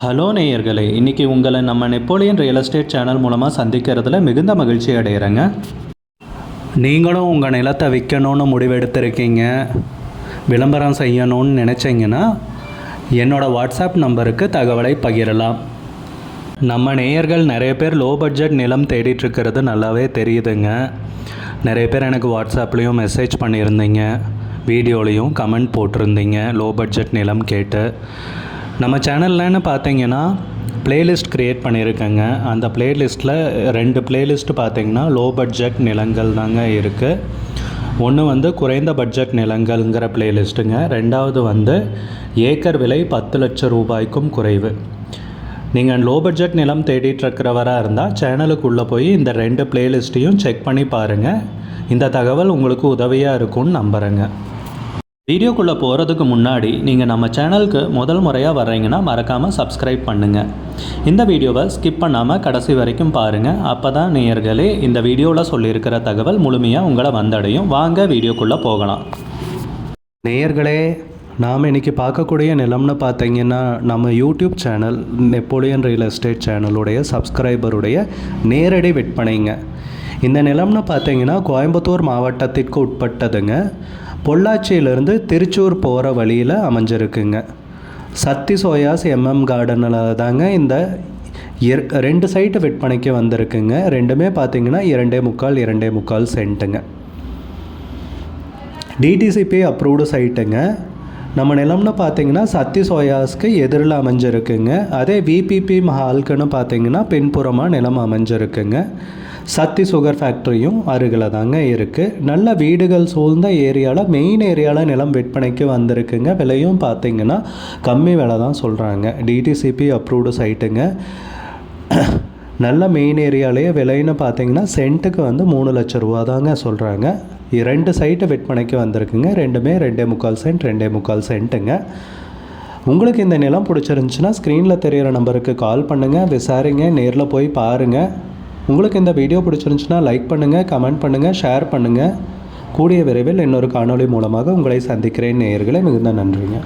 Hello நேயர்களே இன்றைக்கி உங்களை நம்ம நெப்போலியன் ரியல் எஸ்டேட் சேனல் மூலமாக சந்திக்கிறதுல மிகுந்த மகிழ்ச்சி அடைகிறேங்க நீங்களும் உங்கள் நிலத்தை விற்கணும்னு முடிவெடுத்திருக்கீங்க விளம்பரம் செய்யணும்னு நினச்சிங்கன்னா என்னோடய வாட்ஸ்அப் நம்பருக்கு தகவலை பகிரலாம். நம்ம நேயர்கள் நிறைய பேர் லோ பட்ஜெட் நிலம் தேடிட்டுருக்கிறது நல்லாவே தெரியுதுங்க. நிறைய பேர் எனக்கு வாட்ஸ்அப்லேயும் மெசேஜ் பண்ணியிருந்தீங்க வீடியோலையும் கமெண்ட் போட்டிருந்தீங்க லோ பட்ஜெட் நிலம் கேட்டு. நம்ம சேனல்லன்னு பார்த்தீங்கன்னா பிளேலிஸ்ட் க்ரியேட் பண்ணியிருக்கேங்க. அந்த பிளேலிஸ்ட்டில் ரெண்டு பிளேலிஸ்ட் பார்த்தீங்கன்னா லோ பட்ஜெட் நிலங்கள் தாங்க இருக்குது ஒன்று வந்து குறைந்த பட்ஜெட் நிலங்கள்ங்கிற பிளேலிஸ்ட்டுங்க ரெண்டாவது வந்து ஏக்கர் விலை பத்து லட்சம் ரூபாய்க்கும் குறைவு. நீங்கள் லோ பட்ஜெட் நிலம் தேடிட்டுருக்கிறவராக இருந்தால் சேனலுக்குள்ளே போய் இந்த ரெண்டு பிளேலிஸ்ட்டையும் செக் பண்ணி பாருங்கள் இந்த தகவல் உங்களுக்கு உதவியாக இருக்கும்னு நம்புகிறேங்க வீடியோக்குள்ளே போகிறதுக்கு முன்னாடி நீங்கள் நம்ம சேனலுக்கு முதல் முறையாக வர்றீங்கன்னா மறக்காமல் சப்ஸ்கிரைப் பண்ணுங்கள் இந்த வீடியோவை ஸ்கிப் பண்ணாமல் கடைசி வரைக்கும் பாருங்கள் அப்போ தான் நேயர்களே இந்த வீடியோவில் சொல்லியிருக்கிற தகவல் முழுமையாக உங்களை வந்தடையும். வாங்க வீடியோக்குள்ளே போகலாம். நேயர்களே நாம் இன்றைக்கி பார்க்கக்கூடிய நிலம்னு பார்த்தீங்கன்னா நம்ம YouTube channel Napoleon real estate சேனலுடைய சப்ஸ்கிரைபருடைய நேரடி விற்பனைங்க. இந்த நிலம்னு பார்த்தீங்கன்னா கோயம்புத்தூர் மாவட்டத்திற்கு உட்பட்டதுங்க. பொள்ளாச்சியிலேருந்து திருச்சூர் போகிற வழியில் அமைஞ்சிருக்குங்க. சக்தி சோயாஸ் எம்எம் கார்டனில் தாங்க இந்த ரெண்டு சைட்டு விற்பனைக்கு வந்திருக்குங்க. ரெண்டுமே பார்த்தீங்கன்னா இரண்டே முக்கால் இரண்டே முக்கால் சென்ட்டுங்க. டிடிசிபி அப்ரூவ்டு சைட்டுங்க நம்ம நிலம்னு பார்த்தீங்கன்னா சத்தி சோயாஸ்க்கு எதிரில் அமைஞ்சிருக்குங்க. அதே விபிபி மஹால்க்குன்னு பார்த்தீங்கன்னா பின்புறமாக நிலம் அமைஞ்சிருக்குங்க. சக்தி சுகர் ஃபேக்ட்ரியும் அருகில் தாங்க இருக்குது நல்ல வீடுகள் சூழ்ந்த ஏரியாவில் மெயின் ஏரியாவில் நிலம் விற்பனைக்கு வந்திருக்குங்க. விலையும் பார்த்தீங்கன்னா கம்மி விலை தான் சொல்கிறாங்க டிடிசிபி அப்ரூவ்டு சைட்டுங்க நல்ல மெயின் ஏரியாலேயே விலைன்னு பார்த்தீங்கன்னா சென்ட்டுக்கு வந்து மூணு லட்ச ரூபா தாங்க சொல்கிறாங்க ரெண்டு சைட்டு விற்பனைக்கு வந்திருக்குங்க. ரெண்டுமே ரெண்டே முக்கால் சென்ட் ரெண்டே முக்கால் சென்ட்டுங்க உங்களுக்கு இந்த நிலம் பிடிச்சிருந்துச்சுன்னா ஸ்க்ரீனில் தெரிகிற நம்பருக்கு கால் பண்ணுங்கள் விசாரிங்க. நேரில் போய் பாருங்கள் உங்களுக்கு இந்த வீடியோ பிடிச்சிருந்துச்சுன்னா லைக் பண்ணுங்கள் கமெண்ட் பண்ணுங்கள் ஷேர் பண்ணுங்கள் கூடிய விரைவில் இன்னொரு காணொளி மூலமாக உங்களை சந்திக்கிறேன் நேயர்களே மிகுந்த நன்றிங்க.